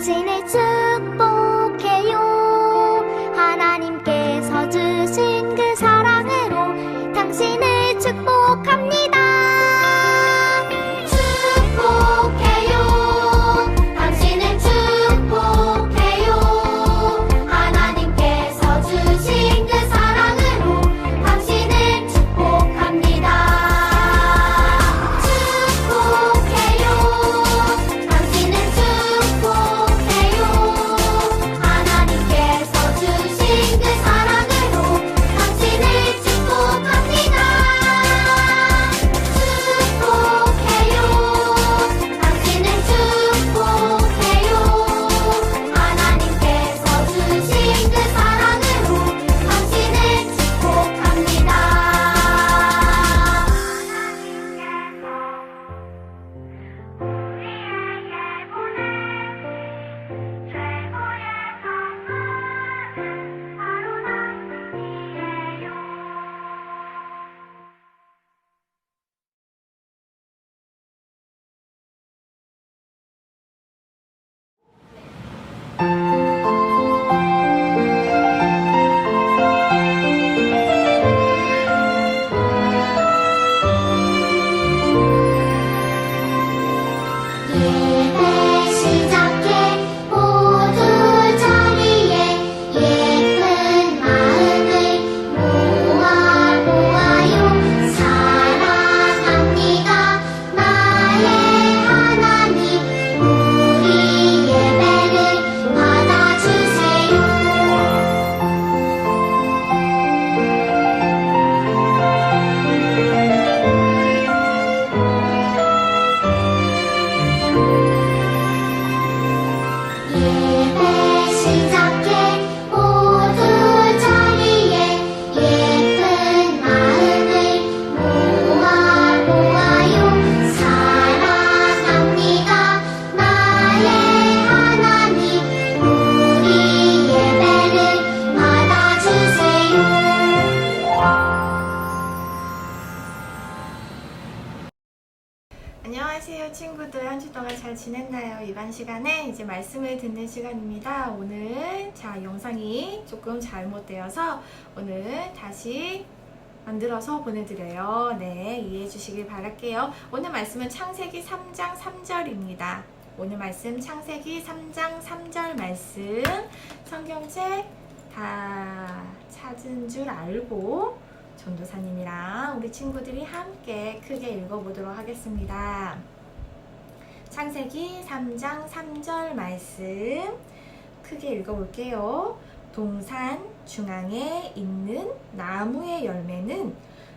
dancing 잘못되어서 오늘 다시 만들어서 보내드려요. 네, 이해해 주시길 바랄게요. 오늘 말씀은 창세기 3장 3절입니다. 오늘 말씀 창세기 3장 3절 말씀 성경책 다 찾은 줄 알고 전도사님이랑 우리 친구들이 함께 크게 읽어보도록 하겠습니다. 창세기 3장 3절 말씀 크게 읽어볼게요. 동산 중앙에 있는 나무의 열매는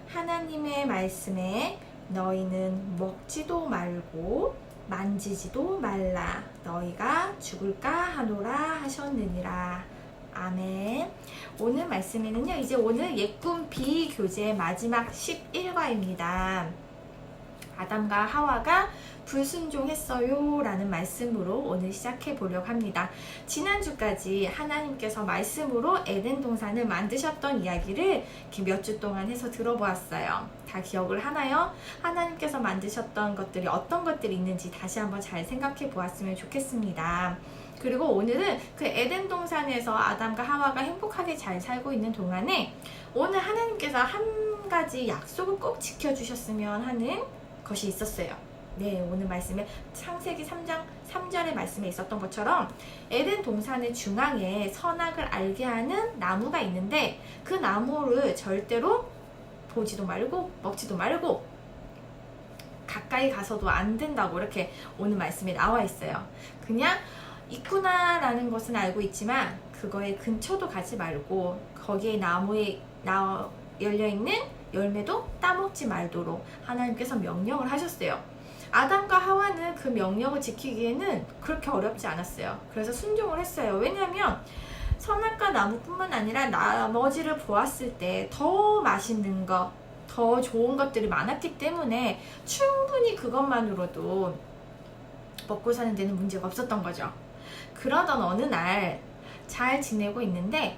하나님의 말씀에 너희는 먹지도 말고 만지지도 말라 너희가 죽을까 하노라 하셨느니라. 아멘. 오늘 말씀에는요, 이제 오늘 예꿈 비교제 마지막 11과입니다. 아담과 하와가 불순종했어요 라는 말씀으로 오늘 시작해 보려고 합니다. 지난주까지 하나님께서 말씀으로 에덴 동산을 만드셨던 이야기를 몇 주 동안 해서 들어보았어요. 다 기억을 하나요? 하나님께서 만드셨던 것들이 어떤 것들이 있는지 다시 한번 잘 생각해 보았으면 좋겠습니다. 그리고 오늘은 그 에덴 동산에서 아담과 하와가 행복하게 잘 살고 있는 동안에 오늘 하나님께서 한 가지 약속을 꼭 지켜주셨으면 하는 것이 있었어요. 네, 오늘 말씀에 창세기 3장 3절의 말씀에 있었던 것처럼 에덴 동산의 중앙에 선악을 알게 하는 나무가 있는데 그 나무를 절대로 보지도 말고 먹지도 말고 가까이 가서도 안 된다고 이렇게 오늘 말씀에 나와 있어요. 그냥 있구나라는 것은 알고 있지만 그거에 근처도 가지 말고 거기에 나무에 나 열려 있는 열매도 따먹지 말도록 하나님께서 명령을 하셨어요. 아담과 하와는 그 명령을 지키기에는 그렇게 어렵지 않았어요. 그래서 순종을 했어요. 왜냐하면 선악과 나무뿐만 아니라 나머지를 보았을 때 더 맛있는 것, 더 좋은 것들이 많았기 때문에 충분히 그것만으로도 먹고 사는 데는 문제가 없었던 거죠. 그러던 어느 날 잘 지내고 있는데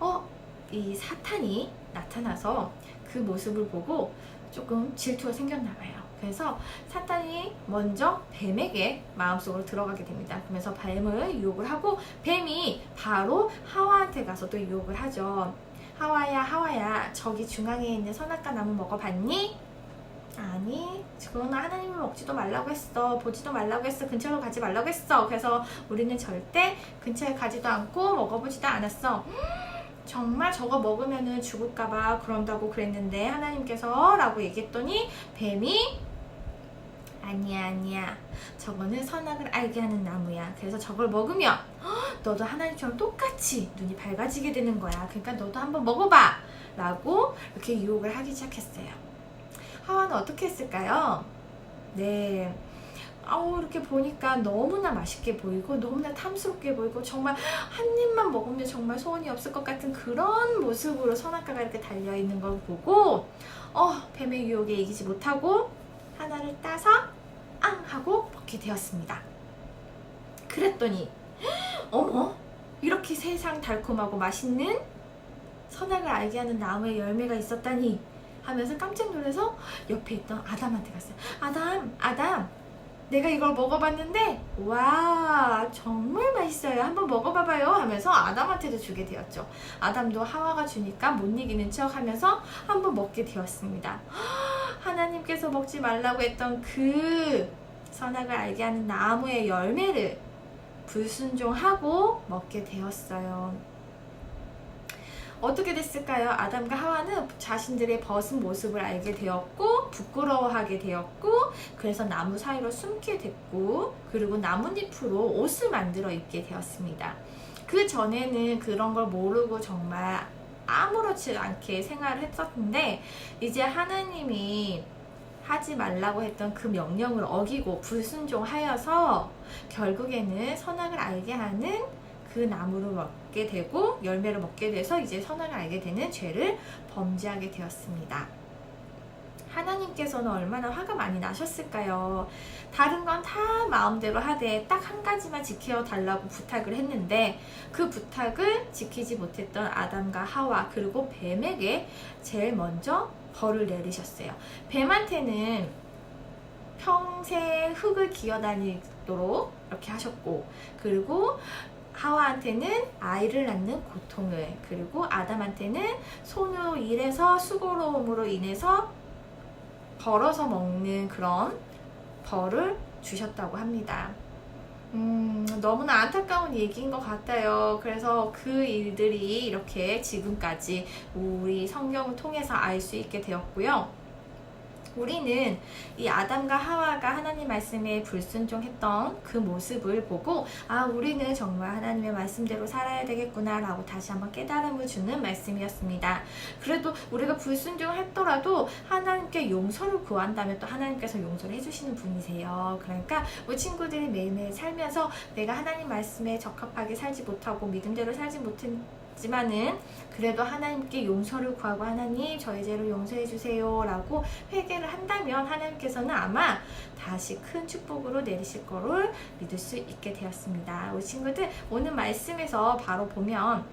어, 이 사탄이 나타나서 그 모습을 보고 조금 질투가 생겼나 봐요. 그래서 사탄이 먼저 뱀에게 마음속으로 들어가게 됩니다. 그러면서 뱀을 유혹을 하고 뱀이 바로 하와한테 가서 또 유혹을 하죠. 하와야 하와야 저기 중앙에 있는 선악과 나무 먹어봤니? 아니 그거는 하나님이 먹지도 말라고 했어 보지도 말라고 했어 근처로 가지 말라고 했어 그래서 우리는 절대 근처에 가지도 않고 먹어보지도 않았어 음, 정말 저거 먹으면은 죽을까봐 그런다고 그랬는데 하나님께서 라고 얘기했더니 뱀이 아니야 아니야. 저거는 선악을 알게 하는 나무야. 그래서 저걸 먹으면 헉, 너도 하나님처럼 똑같이 눈이 밝아지게 되는 거야. 그러니까 너도 한번 먹어봐. 라고 이렇게 유혹을 하기 시작했어요. 하와는 어떻게 했을까요? 네 아우 이렇게 보니까 너무나 맛있게 보이고 너무나 탐스럽게 보이고 정말 한 입만 먹으면 정말 소원이 없을 것 같은 그런 모습으로 선악과가 이렇게 달려있는 걸 보고 어 뱀의 유혹에 이기지 못하고 하나를 따서 앙 하고 먹게 되었습니다. 그랬더니 어머 이렇게 세상 달콤하고 맛있는 선악을 알게 하는 나무의 열매가 있었다니 하면서 깜짝 놀라서 옆에 있던 아담한테 갔어요. 아담, 아담, 내가 이걸 먹어봤는데 와 정말 맛있어요. 한번 먹어봐봐요 하면서 아담한테도 주게 되었죠. 아담도 하와가 주니까 못 이기는 척 하면서 한번 먹게 되었습니다. 하나님께서 먹지 말라고 했던 그 선악을 알게 하는 나무의 열매를 불순종하고 먹게 되었어요. 어떻게 됐을까요? 아담과 하와는 자신들의 벗은 모습을 알게 되었고 부끄러워하게 되었고 그래서 나무 사이로 숨게 됐고 그리고 나뭇잎으로 옷을 만들어 입게 되었습니다. 그 전에는 그런 걸 모르고 정말 아무렇지 않게 생활을 했었는데 이제 하나님이 하지 말라고 했던 그 명령을 어기고 불순종하여서 결국에는 선악을 알게 하는 그 나무를 먹게 되고 열매를 먹게 돼서 이제 선악을 알게 되는 죄를 범죄하게 되었습니다. 하나님께서는 얼마나 화가 많이 나셨을까요? 다른 건 다 마음대로 하되 딱 한 가지만 지켜달라고 부탁을 했는데 그 부탁을 지키지 못했던 아담과 하와 그리고 뱀에게 제일 먼저 벌을 내리셨어요. 뱀한테는 평생 흙을 기어다닐 갖도록 이렇게 하셨고 그리고 하와한테는 아이를 낳는 고통을 그리고 아담한테는 손으로 일해서 수고로움으로 인해서 벌어서 먹는 그런 벌을 주셨다고 합니다. 음, 너무나 안타까운 얘기인 것 같아요. 그래서 그 일들이 이렇게 지금까지 우리 성경을 통해서 알 수 있게 되었고요. 우리는 이 아담과 하와가 하나님 말씀에 불순종했던 그 모습을 보고 아 우리는 정말 하나님의 말씀대로 살아야 되겠구나라고 다시 한번 깨달음을 주는 말씀이었습니다. 그래도 우리가 불순종했더라도 하나님께 용서를 구한다면 또 하나님께서 용서를 해주시는 분이세요. 그러니까 우리 친구들이 매일매일 살면서 내가 하나님 말씀에 적합하게 살지 못하고 믿음대로 살지 못했 지만은 그래도 하나님께 용서를 구하고 하나님 저희 죄를 용서해 주세요라고 회개를 한다면 하나님께서는 아마 다시 큰 축복으로 내리실 거를 믿을 수 있게 되었습니다. 우리 친구들 오늘 말씀에서 바로 보면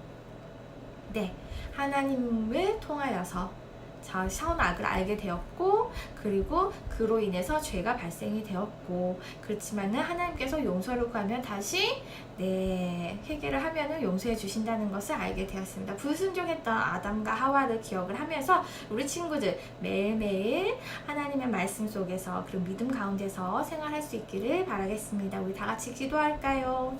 네 하나님을 통하여서 자, 선악을 알게 되었고 그리고 그로 인해서 죄가 발생이 되었고 그렇지만은 하나님께서 용서를 구하면 다시 네 회개를 하면은 용서해 주신다는 것을 알게 되었습니다. 불순종했던 아담과 하와를 기억을 하면서 우리 친구들 매일매일 하나님의 말씀 속에서 그리고 믿음 가운데서 생활할 수 있기를 바라겠습니다. 우리 다 같이 기도할까요?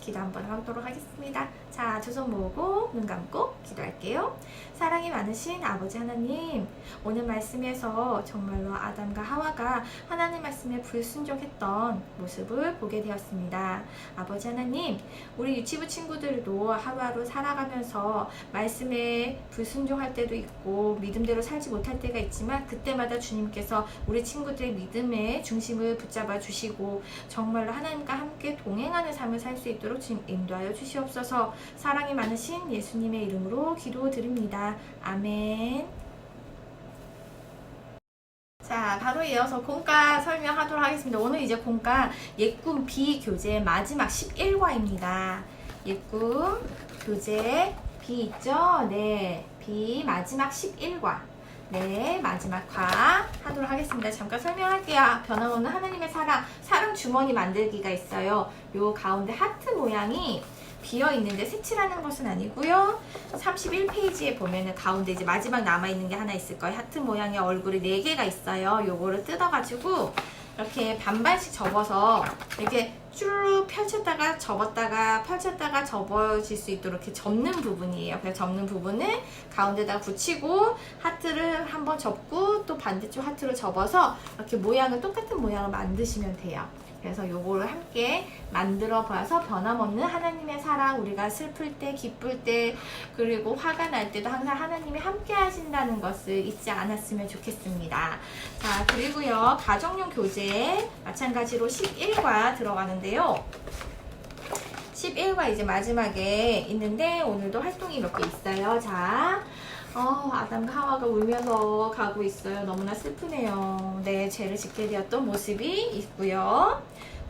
기도 한번 하도록 하겠습니다. 자, 두 손 모으고 눈 감고 기도할게요. 사랑이 많으신 아버지 하나님, 오늘 말씀에서 정말로 아담과 하와가 하나님 말씀에 불순종했던 모습을 보게 되었습니다. 아버지 하나님, 우리 유치부 친구들도 하루하루 살아가면서 말씀에 불순종할 때도 있고 믿음대로 살지 못할 때가 있지만 그때마다 주님께서 우리 친구들의 믿음의 중심을 붙잡아 주시고 정말로 하나님과 함께 동행하는 삶을 살 수 있도록 주님 인도하여 주시옵소서 사랑이 많으신 예수님의 이름으로 기도드립니다. 아멘. 자, 바로 이어서 공과 설명하도록 하겠습니다. 오늘 이제 공과 예꿈 B 교재 마지막 11과입니다. 예꿈 교재 B 있죠? 네. B 마지막 11과. 네, 마지막 과 하도록 하겠습니다. 잠깐 설명할게요. 변함없는 하나님의 사랑, 사랑 주머니 만들기가 있어요. 요 가운데 하트 모양이 비어 있는데 색칠하는 것은 아니고요. 31페이지에 보면은 가운데 이제 마지막 남아 있는 게 하나 있을 거예요. 하트 모양의 얼굴이 4 개가 있어요. 요거를 뜯어 가지고 이렇게 반반씩 접어서 이렇게 쭉 펼쳤다가 접었다가 펼쳤다가 접어질 수 있도록 이렇게 접는 부분이에요. 그래서 접는 부분을 가운데다 붙이고 하트를 한번 접고 또 반대쪽 하트를 접어서 이렇게 모양을 똑같은 모양을 만드시면 돼요. 그래서 요거를 함께 만들어 봐서 변함없는 하나님의 사랑 우리가 슬플 때 기쁠 때 그리고 화가 날 때도 항상 하나님이 함께 하신다는 것을 잊지 않았으면 좋겠습니다. 자 그리고요 가정용 교재 마찬가지로 11과 들어가는데요. 11과 이제 마지막에 있는데 오늘도 활동이 몇 개 있어요. 자, 어, 아담과 하와가 울면서 가고 있어요. 너무나 슬프네요. 네, 죄를 짓게 되었던 모습이 있고요.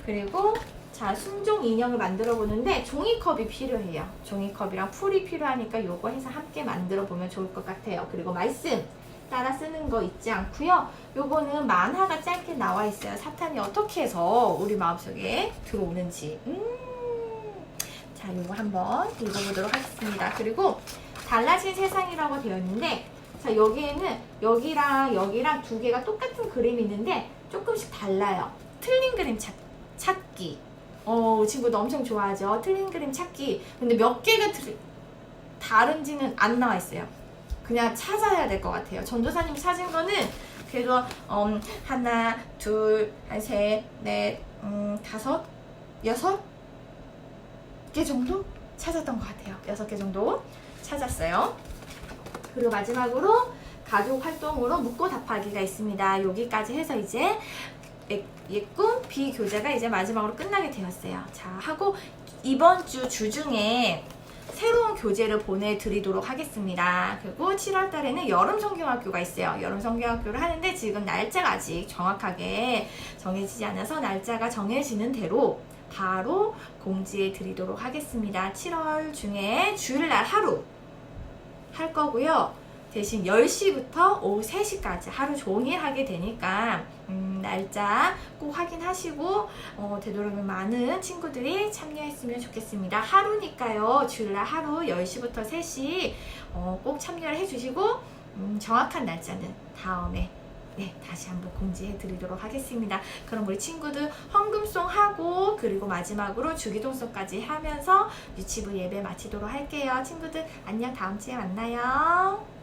그리고 자, 순종 인형을 만들어 보는데 종이컵이 필요해요. 종이컵이랑 풀이 필요하니까 요거 해서 함께 만들어 보면 좋을 것 같아요. 그리고 말씀 따라 쓰는 거 잊지 않고요. 요거는 만화가 짧게 나와 있어요. 사탄이 어떻게 해서 우리 마음속에 들어오는지. 음. 자, 요거 한번 읽어보도록 하겠습니다. 그리고 달라진 세상이라고 되어 있는데 자 여기에는 여기랑 여기랑 두 개가 똑같은 그림이 있는데 조금씩 달라요. 틀린 그림 찾, 찾기. 어, 친구도 엄청 좋아하죠. 틀린 그림 찾기. 근데 몇 개가 틀, 다른지는 안 나와 있어요. 그냥 찾아야 될 것 같아요. 전도사님 찾은 거는 그래도 음, 하나, 둘, 한 셋, 넷, 음, 다섯, 여섯 개 정도 찾았던 것 같아요. 여섯 개 정도 찾았어요. 그리고 마지막으로 가족 활동으로 묻고 답하기가 있습니다. 여기까지 해서 이제 예- 예꿈 비교재가 이제 마지막으로 끝나게 되었어요. 자, 하고 이번 주 주중에 새로운 교재를 보내드리도록 하겠습니다. 그리고 7월 달에는 여름 성경학교가 있어요. 여름 성경학교를 하는데 지금 날짜가 아직 정확하게 정해지지 않아서 날짜가 정해지는 대로 바로 공지해 드리도록 하겠습니다. 7월 중에 주일날 하루 할 거고요. 대신 10시부터 오후 3시까지 하루 종일 하게 되니까 음, 날짜 꼭 확인하시고 어, 되도록이면 많은 친구들이 참여했으면 좋겠습니다. 하루니까요. 주일날 하루 10시부터 3시 어, 꼭 참여를 해주시고 음, 정확한 날짜는 다음에 네, 다시 한번 공지해 드리도록 하겠습니다. 그럼 우리 친구들 헌금송 하고 그리고 마지막으로 주기도송까지 하면서 유치부 예배 마치도록 할게요. 친구들 안녕 다음 주에 만나요.